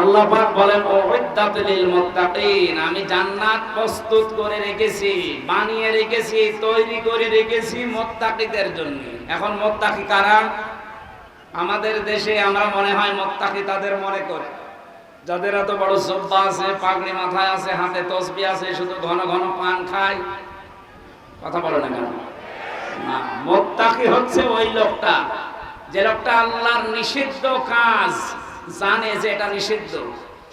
আল্লাহ পাক বলেন মুত্তাকিন আমি জান্নাত প্রস্তুত করে রেখেছি, বানিয়ে রেখেছি, তৈরি করে রেখেছি মুত্তাকিদের জন্য। এখন মুত্তাকি কারা? আমাদের দেশে আমরা মনে হয় মুত্তাকি তাদের মনে করে। যাদের এত বড় জব্বা আছে, পাগড়ি মাথায় আছে, হাতে তসবি আছে, শুধু ঘন ঘন পান খায়। কথা বলো না কেন? না, মোত্তাকি হচ্ছে ওই লোকটা, যে লোকটা আল্লাহর নিষিদ্ধ কাজ জানে যে এটা নিষিদ্ধ।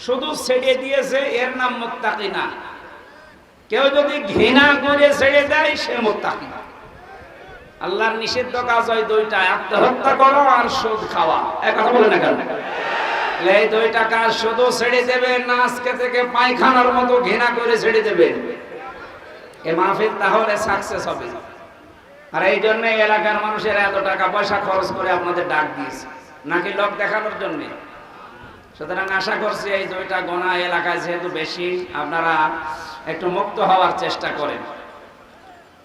শুধু ছেড়ে দিয়েছে, এর নাম মোত্তাকি না কেউ যদি ঘৃণা করে ছেড়ে দেয়, সে মোত্তাকি আল্লাহর নিষিদ্ধ কাজ হয় দুইটা, আত্মহত্যা করো আর সুদ খাওয়া। এক কথা বলে না কেন? এই দুইটা কাজ শুধু ছেড়ে দেবে, না আজকে থেকে পায়খানার মতো ঘৃণা করে ছেড়ে দেবে। এ মাহফিল তাহলে সাকসেস হবে। আর এই জন্য এলাকার মানুষের এত টাকা পয়সা খরচ করে আপনাদের ডাক দিয়েছে। নাকি লোক দেখানোর জন্য? সুতরাং আশা করছি এই দুইটা গোনা এলাকায় যেহেতু বেশি, আপনারা একটু মুক্ত হওয়ার চেষ্টা করেন।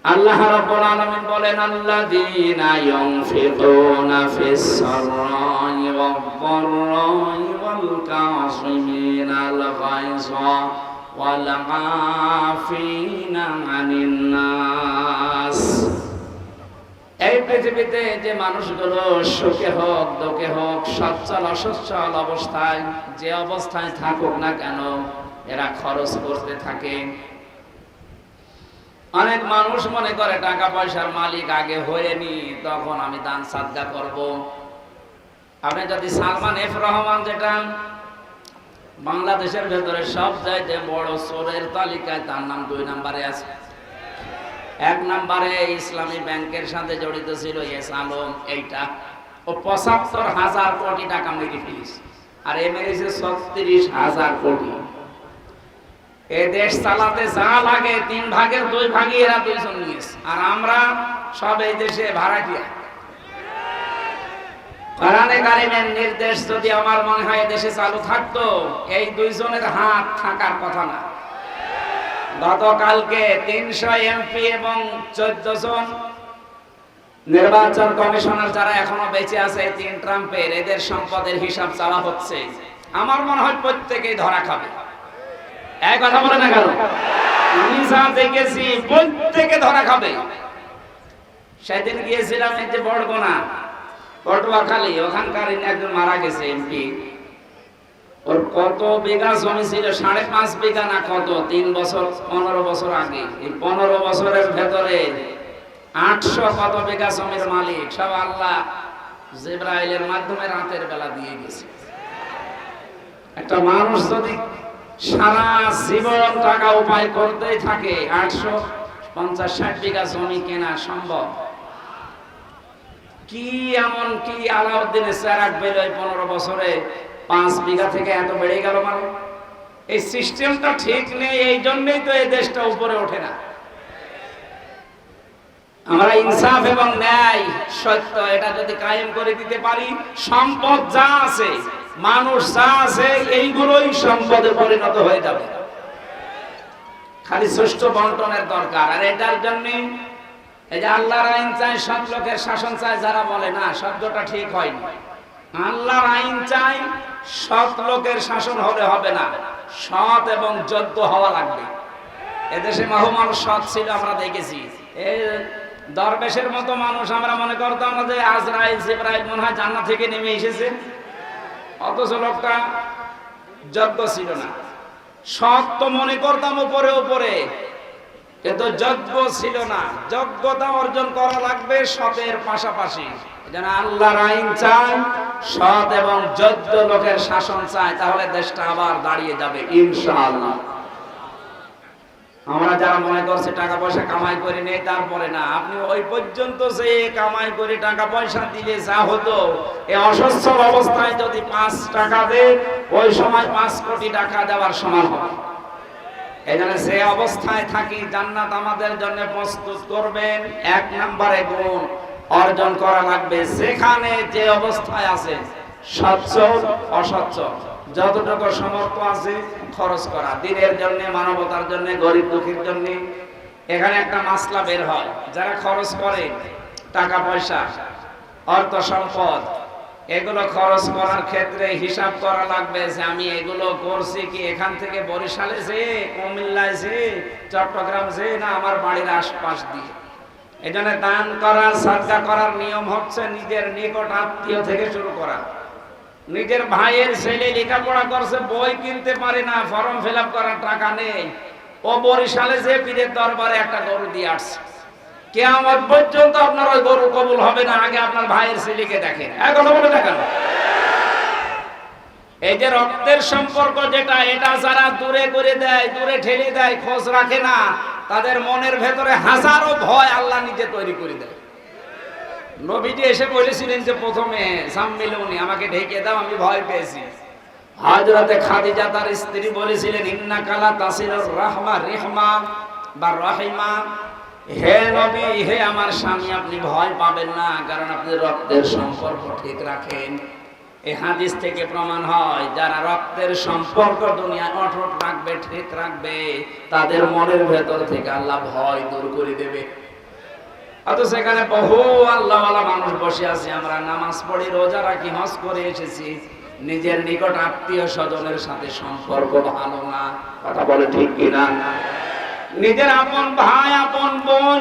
আল্লাহ রাব্বুল আলামিন বলেন, আল্লাযীনা ইউনফিকুনা ফিস সাররাই ওয়াদ দাররাই ওয়াল কাযিমিনাল গায়যা ওয়াল আফিনা আনিন নাস পৃথিবীতে যে মানুষগুলো সুখে হোক, দুঃখে হোক, সচ্ছল, অসচ্ছল অবস্থায়, যে অবস্থায় থাকুক না কেন, এরা খরচ করতে থাকে। অনেক মানুষ মনে করে, টাকা পয়সার মালিক আগে হয়ে নি, তখন আমি দান সাদগা করব। আপনি যদি সালমান এফ রহমান যেটা, বাংলাদেশের ভেতরে সব চাইতে বড় চোরের তালিকায় তার নাম দুই নম্বরে আছে। এক নম্বরে ইসলামী ব্যাংকের সাথে জড়িত ছিল এস আলম, এইটা। ও পঁচাত্তর হাজার কোটি টাকা মেরে ফেলিস আর এ মেরেছে ছত্রিশ হাজার কোটি। এ দেশ চালাতে যা লাগে, তিন ভাগের দুই ভাগই এরা দুইজন নিয়েছে। আর আমরা সব এই দেশে ভাড়াটিয়া। কারিমের নির্দেশ যদি আমার মনে হয় দেশে চালু থাকতো, এই দুইজনের হাত থাকার কথা না। গতকালকে তিনশো এমপি এবং চোদ্দ জন নির্বাচন কমিশনার যারা এখনও বেঁচে আছে তিন ট্রাম্পের, এদের সম্পদের হিসাব চাওয়া হচ্ছে। আমার মনে হয় প্রত্যেকেই ধরা খাবে। এক কথা বলে না কেন? আমি যা দেখেছি, প্রত্যেকে ধরা খাবে। সেদিন গিয়েছিলাম এই যে বড়গোনা পটুয়াখালী, ওখানকার একজন মারা গেছে এমপি ওর কত বিঘা জমি ছিল? সাড়ে পাঁচ বিঘা না কত? তিন বছর, পনেরো বছর আগে। এই পনেরো বছরের ভেতরে আটশো কত বিঘা জমির মালিক? সব আল্লাহ জেব্রাইলের মাধ্যমে রাতের বেলা দিয়ে গেছে। একটা মানুষ যদি সারা জীবন টাকা উপায় করতেই থাকে, আটশো পঞ্চাশ ষাট বিঘা জমি কেনা সম্ভব? কি এমন কি আলাউদ্দিনের চেরাক বেরোয় পনেরো বছরে? পাঁচ বিঘা থেকে এত বেড়ে গেল মানে। এই সিস্টেমটা ঠিক নেই, এই জন্যই তো এই দেশটা উপরে ওঠে না। আমরা ইনসাফ এবং ন্যায়, সত্য, এটা যদি কায়েম করে দিতে পারি, সম্পদ যা আছে, মানুষ যা আছে, এইগুলোই সম্পদে পরিণত হয়ে যাবে। খালি সুষ্ঠু বন্টনের দরকার, আর এটার জন্য এই যে আল্লাহর আইন চাই সব লোকের শাসন চায়, যারা বলে, না, শব্দটা ঠিক হয়নি। আল্লাহর আইন চাই, সৎ লোকের শাসন হলে হবে না। সৎ এবং যোগ্য হওয়া লাগবে। এদেশে মহমান সৎ ছিল, আমরা দেখেছি। এই দরবেশের মতো মানুষ আমরা মনে করতাম না যে আজরাইল, জিব্রাইল মনে হয় জান্নাত থেকে নেমে এসেছে। অথচ লোকটা যোগ্য ছিল না। সৎ তো মনে করতাম উপরে উপরে, কিন্তু যোগ্য ছিল না। যোগ্যতা অর্জন করা লাগবে সতের পাশাপাশি। যেন আল্লাহর আইন চায়, সৎ এবং যোগ্য লোকের শাসন চায়, তাহলে দেশটা আবার দাঁড়িয়ে যাবে, ইনশাআল্লাহ। আমরা যারা মনে করছে টাকা পয়সা কামাই করে নেই, তারপরে না। আপনি ওই পর্যন্ত যে কামাই করে টাকা পয়সা দিলে যা হতো এই অসচ্ছল অবস্থায় যদি পাঁচ টাকা দেন ওই সময় পাঁচ কোটি টাকা দেওয়ার সমান হবে। এই জন্য যে অবস্থায় থাকি, জান্নাত আমাদের জন্য প্রস্তুত করবেন, এক নম্বরে গুণ। অর্জন করা লাগবে। যেখানে যে অবস্থায় আছে সচ্ছল অসচ্ছল যতটুকু সমর্থ আছে, খরচ করা। দিনের জন্য, মানবতার জন্য, গরিব দুঃখীর জন্য। এখানে একটা মাসলা বের হয়। যারা খরচ করে, টাকা, পয়সা, অর্থ, সম্পদ, এগুলো খরচ করার ক্ষেত্রে হিসাব করা লাগবে যে আমি এগুলো করছি কি? এখান থেকে বরিশালে যে, কুমিল্লায় যে, চট্টগ্রাম যে, না, আমার বাড়ির আশপাশ দিয়ে। এজন্য দান করার সাদকা করার নিয়ম হচ্ছে নিজের নিকট আত্মীয় থেকে শুরু করা। নিজের ভাইয়ের ছেলে লেখাপড়া করছে, বই কিনতে পারে না, ফর্ম ফিল করার টাকা নেই। ও বরিশালে যে পীরের দরবারে একটা গরু দিয়ে আসছে। কে আমার পর্যন্ত আপনার ওই গরু কবুল হবে না, আগে আপনার ভাইয়ের ছেলেকে দেখেন। এখন বলে দেখেন এই যে রক্তের সম্পর্ক যেটা, এটা যারা দূরে করে দেয়, দূরে ঠেলে দেয়, খোঁজ রাখে না। তাদের মনের ভেতরে হাজারো ভয় আল্লাহ নিজে তৈরি করে দেয়। নবীজি এসে বলেছিলেন যে, প্রথমে সাম্মিলুনি আমাকে ঢেকে দাও, আমি ভয় পেয়েছি। হযরতে খাদিজা তার স্ত্রী বলেছিলেন ইন্না কালা তাসিলুর রাহমা, রিহমা বা রহিমা। হে নবী, হে আমার স্বামী, আপনি ভয় পাবেন না, কারণ আপনি রক্তের সম্পর্ক ঠিক রাখেন। এই হাদিস থেকে প্রমাণ হয়, যারা রক্তের সম্পর্ক অটুট রাখবে, ঠিক রাখবে, তাদের মনের ভেতর থেকে আল্লাহ ভয় দূর করে দেবে। বহু মানুষ বসে আমরা নামাজ পড়ি রোজা রাখি করে এসেছি। নিজের নিকট আত্মীয় স্বজনের সাথে সম্পর্ক ভালো না, কথা বলে ঠিক কিনা? নিজের আপন ভাই, আপন বোন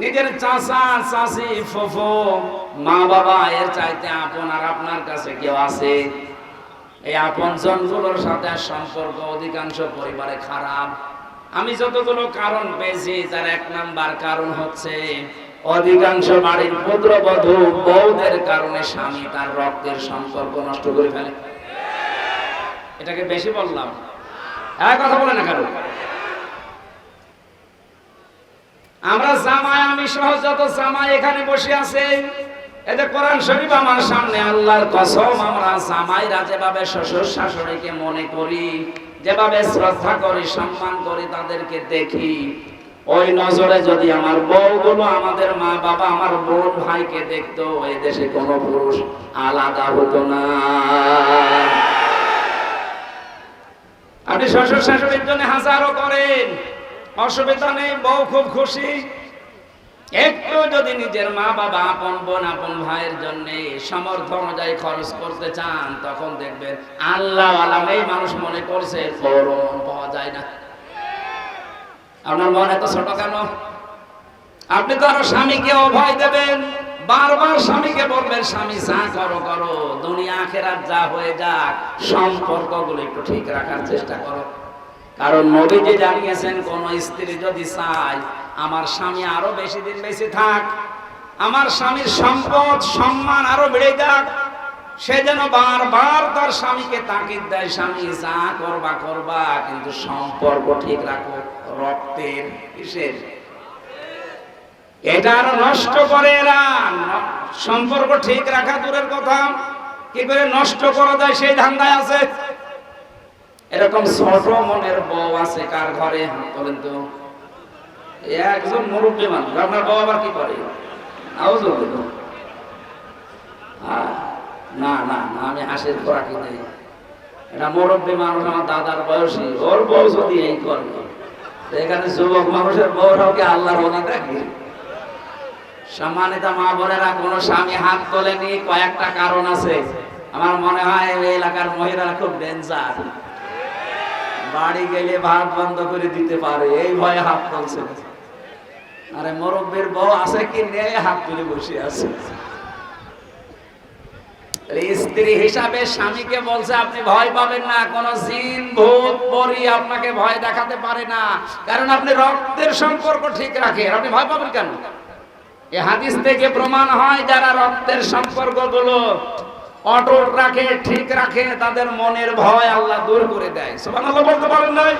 নিজের চাচা, চাচি, ফুফু, মা বাবা, এর চাইতে আপন আর আপনার কাছে কেউ আছে? এই আপন জনগুলোর সাথে সম্পর্ক অধিকাংশ পরিবারে খারাপ। আমি যতগুলো কারণ পেয়েছি, তার এক নাম্বার কারণ হচ্ছে অধিকাংশ বাড়ির পুত্রবধূ বৌদের কারণে স্বামী তার রক্তের সম্পর্ক নষ্ট করে ফেলে। এটাকে বেশি বললাম। এক কথা বলে না কারণ আমরা জামাই, আমি সহ যত জামাই এখানে বসে আছে এতে কোরআন শরীফ আমার সামনে, আল্লাহর কসম, আমরা জামাইরা যেভাবে শ্বশুর শাশুড়িকে মনে করি, যেভাবে শ্রদ্ধা করি, সম্মান করি, তাদেরকে দেখি। ওই নজরে যদি আমার বউগুলো আমাদের মা বাবা, আমার বোন ভাইকে দেখতো, এই দেশে কোনো পুরুষ আলাদা হতো না। আপনি শ্বশুর শাশুড়ির জন্য হাজারো করেন। অসুবিধা নেই, বউ খুব খুশি। একটু যদি নিজের মা বাবা আপন বোন আপন ভাইয়ের জন্য সমর্থ অনুযায়ী খরচ করতে চান, তখন দেখবেন আল্লাহ আলাম এই মানুষ মনে করছে ফোরন পাওয়া যায় না। আপনার মন এত ছোট কেন? আপনি তো আরও স্বামীকে অভয় দেবেন, বারবার স্বামীকে বলবেন, স্বামী, যা করো করো। দুনিয়া, আখেরাত যা হয়ে যাক, সম্পর্কগুলো একটু ঠিক রাখার চেষ্টা করো। কারণ নবীজি জানিয়েছেন, কোন স্ত্রী যদি চায়, আমার স্বামী আরও বেশি দিন বেশি থাক, আমার স্বামীর সম্পদ, সম্মান আরও বেড়ে যাক, সে যেন বারবার তার স্বামীকে তাকিদ দেয়, স্বামী যা করবা করবা, কিন্তু সম্পর্ক ঠিক রাখো, রক্তের কিসের এটা আরও নষ্ট করে এরা। সম্পর্ক ঠিক রাখা দূরের কথা। কি করে নষ্ট করা যায় সেই ধান্দায় আছে? এরকম ছোট মনের বউ আছে, কার ঘরে হাত তোলেন তো? একজন মুরব্বী মানুষ, আপনার বউ আবার কি করে? না না না, আমি হাসির খোরাকি দেই এটা মুরব্বী মানুষ, আমার দাদার বয়সী, ওর বউ যদি এই এখানে যুবক মানুষের বউরাও কি আল্লাহর ওনা সম্মানিত মা বোনেরা, কোন স্বামী হাত তোলেনি, কয়েকটা কারণ আছে। আমার মনে হয় এই এলাকার মহিলারা খুব ডেঞ্জার বাড়ি গেলে ভাত বন্ধ করে দিতে পারে, এই ভয়ে হাত তুলছে। আরে মুরব্বীর বউ আছে কি নেই? হাত তুলে বসে আছে। স্ত্রী হিসাবে স্বামীকে বলছে, আপনি ভয় পাবেন না, কোন জিন, ভূত, পরি আপনাকে ভয় দেখাতে পারে না। কারণ আপনি রক্তের সম্পর্ক ঠিক রাখেন। আপনি ভয় পাবেন কেন? এ হাদিস থেকে প্রমাণ হয় যারা রক্তের সম্পর্ক অটুট রাখে, ঠিক রাখে, তাদের মনের ভয় আল্লাহ দূর করে দেয়। সুবহানাল্লাহ, বলতে পারেন নাই?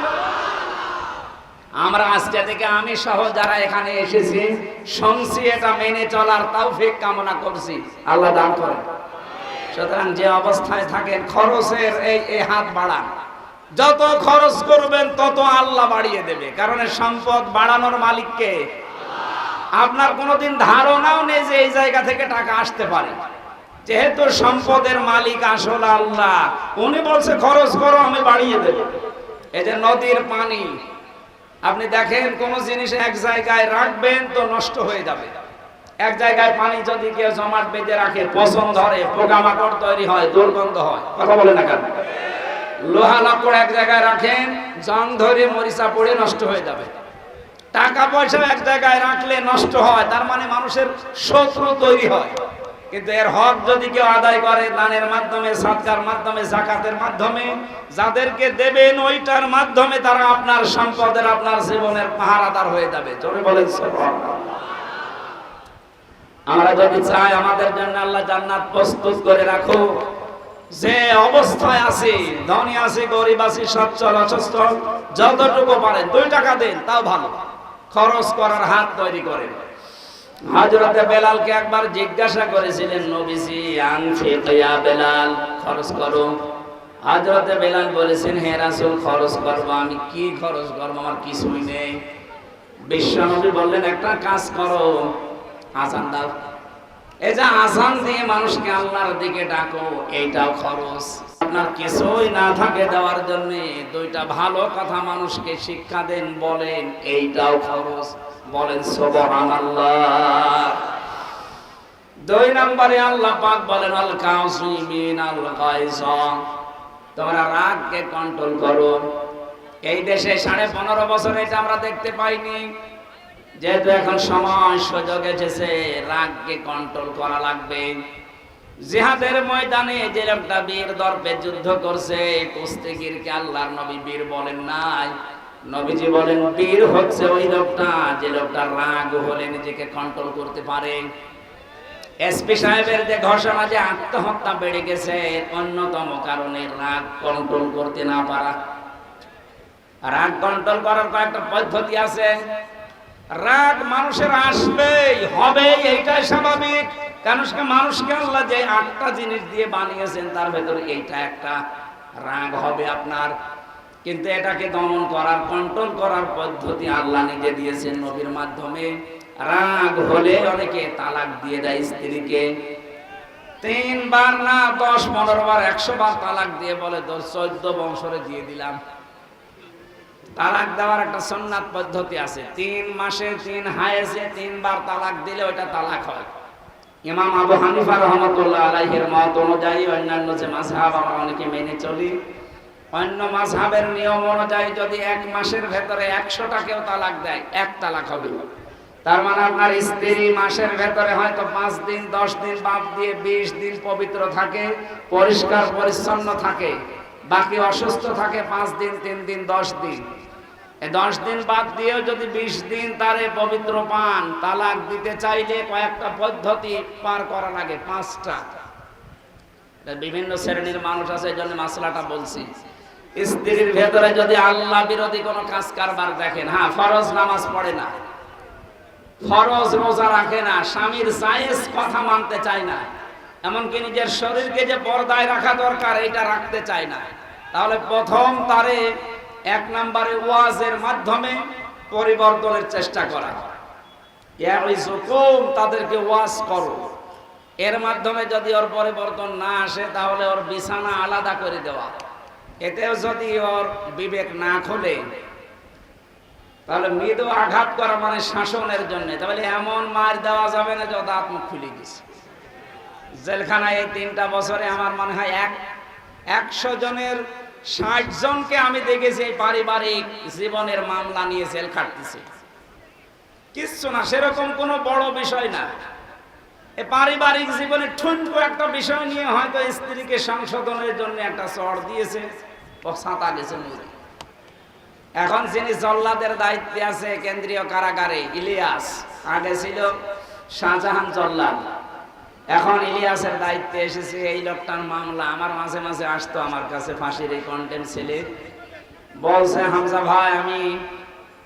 আমরা আজকে থেকে আমি সহ যারা এখানে এসেছি, শুনছি এটা মেনে চলার তৌফিক কামনা করছি। আল্লাহ দান করেন। সুতরাং যে অবস্থায় থাকেন, খরচের এই এই হাত বাড়ান। যত খরচ করবেন, তত আল্লাহ বাড়িয়ে দেবে। কারণ সম্পদ বাড়ানোর মালিককে আপনার কোনোদিন ধারণাও নেই যে এই জায়গা থেকে টাকা আসতে পারে। যেহেতু সম্পদের মালিক আসল আল্লাহ, উনি বলছে, খরচ করো, আমি বাড়িয়ে দেব। এই যে নদীর পানি, আপনি দেখেন, কোন জিনিস এক জায়গায় রাখবেন তো নষ্ট হয়ে যাবে। এক জায়গায় পানি যদি কেউ জমাট বেঁধে রাখে, পচন ধরে, পোকামাকড় তৈরি হয়, দুর্গন্ধ হয়, কথা বলে না কেন? লোহা লাকড় এক জায়গায় রাখেন জং ধরে মরিচা পড়ে নষ্ট হয়ে যাবে। টাকা পয়সা এক জায়গায় রাখলে নষ্ট হয়, তার মানে মানুষের শত্রু তৈরি হয়। কিন্তু এর হক যদি কেউ আদায় করে দানের মাধ্যমে সাদকার মাধ্যমে, জাকাতের মাধ্যমে, যাদেরকে দেবেন ওইটার মাধ্যমে তারা আপনার সম্পদের আপনার জীবনের পাহারাদার হয়ে যাবে। জোরে বলেন আমরা যদি চাই আমাদের জন্য আল্লাহ জান্নাত প্রস্তুত করে রাখো যে অবস্থায় আছে, ধনী আছে, গরিব আছে, সচ্ছল, অসচ্ছল, যতটুকু পারেন, দুই টাকা দেন, তাও ভালো। খরচ করার হাত তৈরি করেন। হযরতে বেলালকে একবার জিজ্ঞাসা করেছিলেন, নবীজি আনফিক ইয়া বেলাল, খরচ করো। হযরতে বেলাল বলেছেন, হে রাসূল, খরচ করব আমি। কি খরচ করব? আমার কিছুই নেই। বিশ্বনবী বললেন, একটা কাজ করো, আজান দাও। এই যে আজান দিয়ে মানুষকে আল্লাহর দিকে ডাকো, এইটাও খরচ। আপনার কিছুই না থাকে দেওয়ার জন্য দুইটা ভালো কথা মানুষকে শিক্ষা দেন, বলেন, এইটাও খরচ বলেন, সুবহানাল্লাহ। দুই নম্বরে আল্লাহ পাক বলেন আল কাউসিমিন আল তোমরা রাগকে কন্ট্রোল করো। এই দেশে সাড়ে পনেরো বছর এটা আমরা দেখতে পাইনি। যেহেতু এখন সময় সুযোগ এসেছে, রাগকে কন্ট্রোল করা লাগবে। জিহাদের ময়দানে যে লোকটা বীর দর্পে যুদ্ধ করছে, কুস্তিগিরকে আল্লাহর নবী বীর বলেন নাই। নবীজি বলেন, বীর হচ্ছে ওই লোকটা, যে লোকটা রাগ হলে নিজেকে কন্ট্রোল করতে পারে। এসপি সাহেবের যে ঘোষণা যে আত্মহত্যা বেড়ে গেছে, অন্যতম কারণে রাগ কন্ট্রোল করতে না পারা। রাগ কন্ট্রোল করার কয়েকটা পদ্ধতি আছে। রাগ মানুষের আসবেই হবে এইটাই স্বাভাবিক। কারণ মানুষকে আল্লাহ যে আটটা জিনিস দিয়ে বানিয়েছেন, তার ভেতরে এইটা একটা রাগ হবে আপনার। কিন্তু এটাকে দমন করার, কন্ট্রোল করার পদ্ধতি আল্লাহ নিজে দিয়েছেন নবীর মাধ্যমে। রাগ হলে অনেকে তালাক দিয়ে দেয় স্ত্রীকে। তিনবার না, দশ, পনেরো বার, একশো বার তালাক দিয়ে বলে দশ চোদ্দ বংশরে দিয়ে দিলাম। তালাক দেওয়ার একটা সন্ন্যাত পদ্ধতি আছে। তিন মাসে তিন হায়েসে তিনবার তালাক দিলে ওটা তালাক হয়। ইমাম আবু হানিফা রহমতুল্লাহ আলাইহির মত অনুযায়ী অন্যান্য যে মাঝহাব আমরা অনেকে মেনে চলি, অন্য মাঝহাবের নিয়ম অনুযায়ী যদি এক মাসের ভেতরে একশোটাকেও তালাক দেয়, এক তালাক হবে। তার মানে আপনার স্ত্রী মাসের ভেতরে হয়তো পাঁচ দিন, দশ দিন বাদ দিয়ে বিশ দিন পবিত্র থাকে, পরিষ্কার, পরিচ্ছন্ন থাকে, বাকি অসুস্থ থাকে পাঁচ দিন, তিন দিন, দশ দিন। দশ দিন বাদ দিয়েও যদি বিশ দিন তারে পবিত্র পান, তালাক দিতে চাইলে কয়েকটা পদ্ধতি পার করা লাগে, পাঁচটা। বিভিন্ন শ্রেণির মানুষ আছে এই জন্য মাসলাটা বলছি। স্ত্রীর ভেতরে যদি আল্লাহ বিরোধী কোনো কাজ কারবার দেখেন হ্যাঁ ফরজ নামাজ পড়ে না, ফরজ রোজা রাখে না, স্বামীর জায়েজ কথা মানতে চায় না, এমনকি নিজের শরীরকে যে পর্দায় রাখা দরকার, এটা রাখতে চায় না, তাহলে প্রথম তারে এক নম্বরে ওয়াজের মাধ্যমে পরিবর্তনের চেষ্টা করা। তাদেরকে ওয়াজ করো। এর মাধ্যমে যদি ওর পরিবর্তন না আসে, তাহলে ওর বিছানা আলাদা করে দেওয়া। এতেও যদি ওর বিবেক না খোলে, তাহলে মৃদু আঘাত করা মানে শাসনের জন্য। তাহলে এমন মার দেওয়া যাবে না যত আত্ম খুলে গেছে জেলখানায় এই তিনটা বছরে আমার মনে হয় এক একশো জনের ষাট জনকে আমি দেখেছি পারিবারিক জীবনের মামলা নিয়ে জেল খাটতেছে। কিচ্ছু না, সেরকম কোনো বড় বিষয় না। এ পারিবারিক জীবনে ঠুনকো একটা বিষয় নিয়ে হয়তো স্ত্রীকে সংশোধনের জন্য একটা চড় দিয়েছে ও সাঁতা গেছে মরে। এখন যিনি জল্লাদের দায়িত্বে আছে কেন্দ্রীয় কারাগারে, ইলিয়াস, আগে ছিল শাহজাহান জল্লাদ। এখন ইলিয়াসের দায়িত্বে এসেছে এই লোকটার মামলা। আমার মাঝে মাঝে আসতো আমার কাছে ফাঁসির এই কন্টেন্ট ছেলে। বলছে, হামজা ভাই, আমি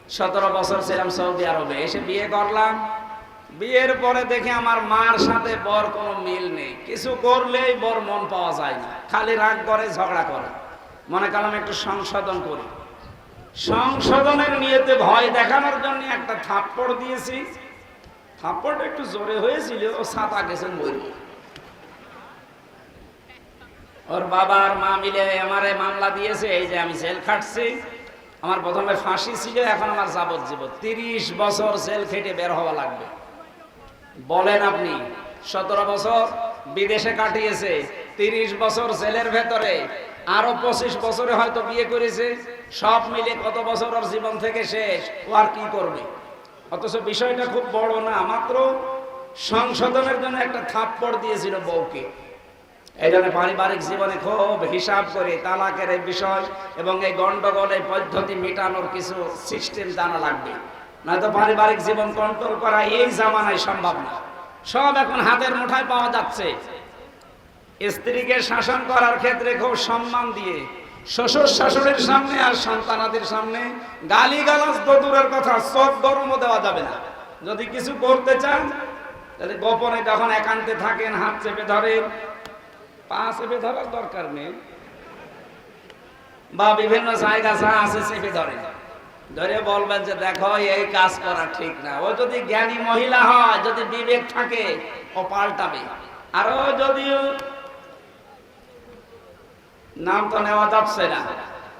সতেরো বছর ছিলাম সৌদি আরবে। এসে বিয়ে করলাম। বিয়ের পরে দেখে আমার মার সাথে বর কোনো মিল নেই। কিছু করলেই বর মন পাওয়া যায় না। খালি রাগ করে, ঝগড়া করে। মনে করলাম একটু সংশোধন করি। সংশোধনের নিয়েতে ভয় দেখানোর জন্য একটা থাপ্পড় দিয়েছি। থাপ্পড়টা একটু জোরে হয়েছিল, ও সাতা গেছে মরি। ওর বাবা আর মা মিলে আমারে মামলা দিয়েছে, এই যে আমি জেল খাটছি। আমার প্রথমে ফাঁসি ছিল, এখন আমার যাবজ্জীব তিরিশ বছর জেল খেটে বের হওয়া লাগবে। বলেন আপনি, সতেরো বছর বিদেশে কাটিয়েছে, তিরিশ বছর জেলের ভেতরে, আরও পঁচিশ বছরে হয়তো বিয়ে করেছে, সব মিলে কত বছর ওর জীবন থেকে শেষ, ও আর কি করবে? অথচ বিষয়টা খুব বড় না, মাত্র সংশোধনের জন্য একটা থাপ্পড় দিয়েছিল বউকে। এই জন্য পারিবারিক জীবনে খুব হিসাব করে তালাকের এই বিষয় এবং এই গন্ডগোল এই পদ্ধতি মেটানোর কিছু সিস্টেম জানা লাগবে। নয়তো পারিবারিক জীবন কন্ট্রোল করা এই জামানায় সম্ভব না। সব এখন হাতের মুঠায় পাওয়া যাচ্ছে। স্ত্রীকে শাসন করার ক্ষেত্রে খুব সম্মান দিয়ে শ্বশুর শাশুড়ির সামনে আর সন্তানাদের সামনে গালি গালাজ তো দূরের কথা, সব গরমও দেওয়া যাবে না। যদি কিছু করতে চান, তাহলে গোপনে যখন একান্তে থাকেন, হাত চেপে ধরেন। পা চেপে ধরার দরকার নেই। বা বিভিন্ন জায়গা যা আছে চেপে ধরেন। ধরে বলবেন যে, দেখো, এই কাজ করা ঠিক না। ও যদি জ্ঞানী মহিলা হয়, যদি বিবেক থাকে, ও পাল্টাবে। আর ও যদি নাম তো নেওয়া যাচ্ছে না।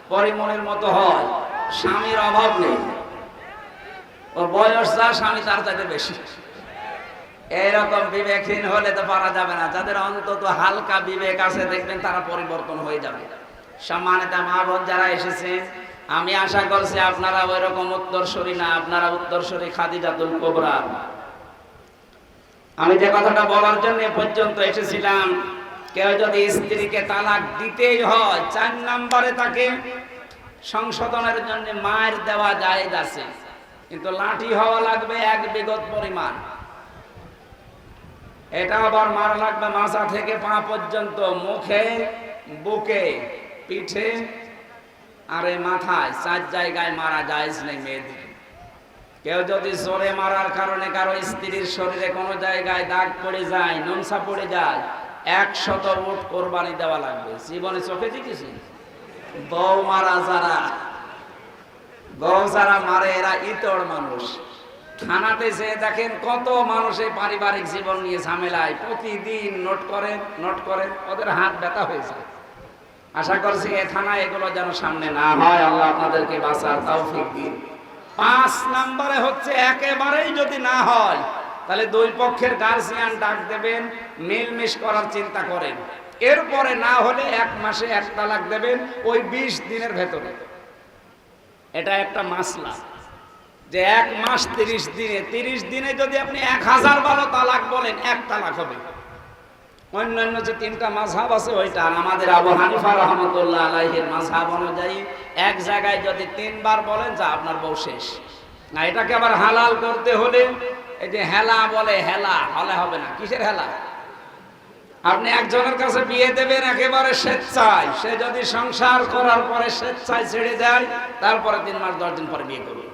পরিমনের মতো হয়। স্বামীর অভাব নেই। ও বয়স যা, স্বামী তার চাইতে বেশি। এইরকম বিবেকহীন হলে তো পারা যাবে না। যাদের অন্তত হালকা বিবেক আছে, দেখবেন তারা পরিবর্তন হয়ে যাবে। সম্মানিত মা বোন যারা এসেছে, আমি আশা করছি আপনারা ওই রকম উত্তরসূরি না, আপনারা উত্তরসূরি খাদিজাতুল কোবরা। আমি যে কথাটা বলার জন্য পর্যন্ত এসেছিলাম কেউ যদি স্ত্রীকে তালাক দিতেই হয়, চার নম্বরে তাকে সংশোধনের জন্য মায়ের দেওয়া যায় আছে। কিন্তু লাঠি হওয়া লাগবে এক বিগত পরিমাণ। এটা আবার মারা লাগবে মাথা থেকে পা পর্যন্ত, মুখে, বুকে, পিঠে, আর এই মাথায় চার জায়গায় মারা যায় নেই মেয়েদের। কেউ যদি জোরে মারার কারণে কারও স্ত্রীর শরীরে কোনো জায়গায় দাগ পড়ে যায়, নমসা পড়ে যায় একশত উট কোরবানি দেওয়া লাগবে। জীবনে চোখে দেখেছি? বউ মারা যারা, বউ যারা মারে এরা ইতর মানুষ। থানাতে যে দেখেন কত মানুষ এই পারিবারিক জীবন নিয়ে ঝামেলায়। প্রতিদিন নোট করেন নোট করেন, ওদের হাত ব্যথা হয়ে যায়। আশা করছি এ থানা এগুলো যেন সামনে না হয়। আল্লাহ আপনাদেরকে বাঁচার তৌফিক দিন। পাঁচ নম্বরে হচ্ছে একেবারেই যদি না হয় তাহলে দুই পক্ষের গার্জিয়ান ডাক দেবেন, মিলমিশ করার চিন্তা করেন। এরপরে না হলে এক মাসে এক তালাক দেবেন ওই বিশ দিনের ভেতরে। এটা একটা মাসলা। যে এক মাস তিরিশ দিনে তিরিশ দিনে যদি আপনি এক হাজার বারো তালাক বলেন, এক তালাক হবে। অন্যান্য যে তিনটা মাঝহাব আছে, ওইটা আমাদের আবু হানিফা রহমতুল্লাহ আলাইহির মাঝহাব অনুযায়ী এক জায়গায় যদি তিনবার বলেন, যা আপনার বউ শেষ। না, এটাকে আবার হালাল করতে হলে এই যে হেলা বলে হেলা, হলে হবে না। কিসের হেলা? আপনি একজনের কাছে বিয়ে দেবেন, একেবারে স্বেচ্ছায়। সে যদি সংসার করার পরে স্বেচ্ছায় ছেড়ে দেয় তারপরে তিন মাস, দশ দিন পরে বিয়ে করবে।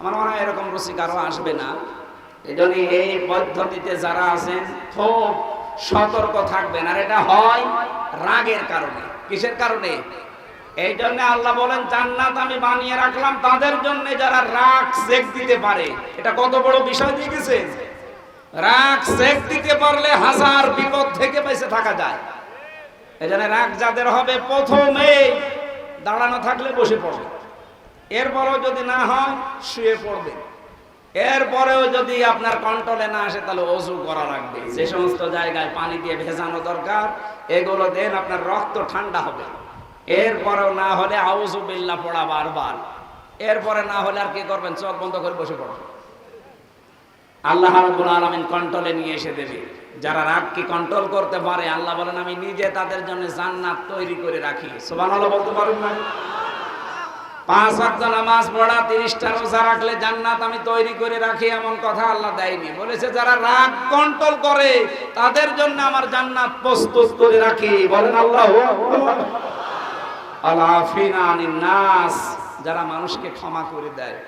আমার মনে হয় এরকম রসি কারও আসবে না। এই জন্য এই পদ্ধতিতে যারা আছেন, খুব সতর্ক থাকবেন। আর এটা হয় রাগের কারণে। কিসের কারণে? এই জন্য আল্লাহ বলেন, জান্নাত আমি বানিয়ে রাখলাম তাদের জন্য যারা রাগ চেক দিতে পারে। এটা কত বড় বিষয় দিয়ে গেছে? রাগ চেক দিতে পারলে হাজার বিপদ থেকে বেঁচে থাকা যায়। এই জন্য রাগ যাদের হবে, প্রথমে দাঁড়ানো থাকলে বসে পড়বে এরপরেও যদি না হয় শুয়ে পড়বে। এরপরেও যদি আপনার কন্ট্রোলে না আসে, তাহলে অজু করা লাগবে। যে সমস্ত জায়গায় পানি দিয়ে ভেজানো দরকার, এগুলো দেন আপনার রক্ত ঠান্ডা হবে। এরপরেও না হলে আউজু বিল্লা পড়া বারবার। এরপরে না হলে আর কি করবেন? চোখ বন্ধ করে বসে পড়বেন আল্লাহ রাব্বুল আলামিন কন্ট্রোলে নিয়ে এসে দেবে। যারা রাগকে কন্ট্রোল করতে পারে, আল্লাহ বলেন, আমি নিজে তাদের জন্য জান্নাত তৈরি করে রাখি। সুবহানাল্লাহ বলতে পারুন না? পাঁচ ওয়াক্ত নামাজ পড়া, তিরিশটা রোজা রাখলে জান্নাত আমি তৈরি করে রাখি এমন কথা আল্লাহ দেয়নি। বলেছে, যারা রাগ কন্ট্রোল করে, তাদের জন্য আমার জান্নাত প্রস্তুত করে রাখি। বলেন আল্লাহ নাস যারা মানুষকে ক্ষমা করে দেয়।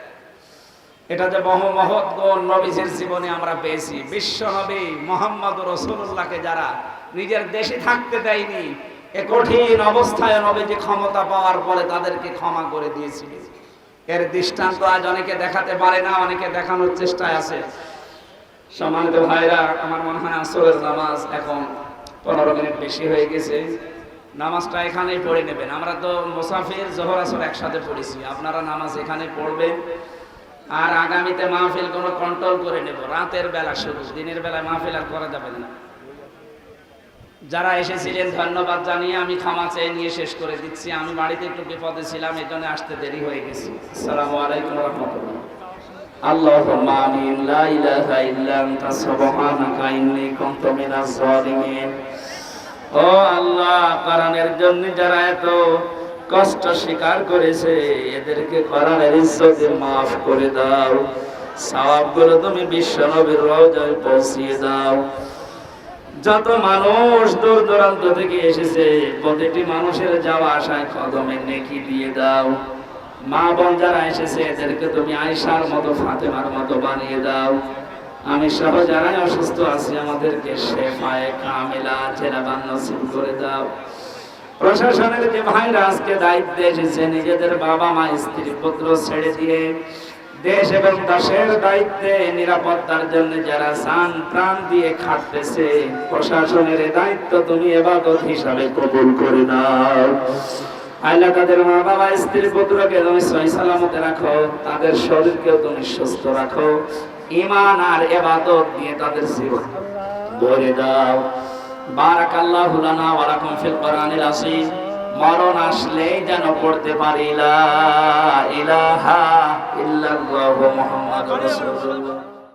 এটা যে বহু মহৎ গুণ নবীজির জীবনে আমরা পেয়েছি। বিশ্ব নবী মোহাম্মদ রসুল্লাহকে যারা নিজের দেশে থাকতে দেয়নি, এ কঠিন অবস্থায় নবীজি ক্ষমতা পাওয়ার পরে তাদেরকে ক্ষমা করে দিয়েছিল। এর দৃষ্টান্ত আজ অনেকে দেখাতে পারে না, অনেকে দেখানোর চেষ্টায় আছে। সম্মানিত ভাইরা, আমার মনে হয় আসরের নামাজ এখন পনেরো মিনিট বেশি হয়ে গেছে। নামাজটা এখানেই পড়ে নেবেন আমরা তো মুসাফির জোহর আসর একসাথে পড়েছি আপনারা নামাজ এখানে পড়বেন আর আগামীতে মাহফিল কোনো কন্ট্রোল করে নেব রাতের বেলা শুরু দিনের বেলায় মাহফিল আর করা যাবে না যারা এসেছিলেন ধন্যবাদ জানিয়ে আমি ক্ষমা চেয়ে নিয়ে শেষ করে দিচ্ছি আমি বাড়িতে একটু বিপদে ছিলাম এই জন্য আসতে দেরি হয়ে গেছি আসসালামু আলাইকুম রহমতুল্লাহ اللهم آمين لا إله إلا أنت سبحانك إني كنت من الظالمين ও আল্লাহ, কোরআনের জন্য যারা এত কষ্ট স্বীকার করেছে, এদেরকে কোরআনের ইজ্জতে মাফ করে দাও। সওয়াবগুলো তুমি বিশ্ব নবীর রওজায় পৌঁছিয়ে দাও। যত মানুষ দূর দূরান্ত থেকে এসেছে, প্রতিটি মানুষের যাওয়া আসায় কদমে নেকি দিয়ে দাও। মা বোন যারা এসেছে, এদেরকে তুমি আয়সার মতো, ফাতেমার মতো বানিয়ে দাও। আমি সহ যারাই অসুস্থ আছি, আমাদেরকে শেফায়ে কামিলা জেরাবান নসিব করে দাও। প্রশাসনের যে ভাইরা আজকে দায়িত্বে এসেছে, নিজেদের বাবা মা, স্ত্রী, পুত্র ছেড়ে দিয়ে দেশ এবং দেশের দায়িত্বে নিরাপত্তার জন্য যারা সান প্রাণ দিয়ে খাটতেছে, প্রশাসনের দায়িত্ব তুমি এবাদত হিসাবে কবুল করে দাও আল্লাহ তাদের মা বাবা, স্ত্রী, পুত্রকে তুমি সহি সালামতে রাখো, তাদের শরীরকেও তুমি সুস্থ রাখো। ইমান আর এবাদত দিয়ে তাদের জীবন। ভরে দাও, বারাকাল্লাহু ফিল কোরআনিল আসিম মরণ আসলেই যেন পড়তে পারি, লা ইলাহা ইল্লাল্লাহু মুহাম্মাদুর রাসূলুল্লাহ।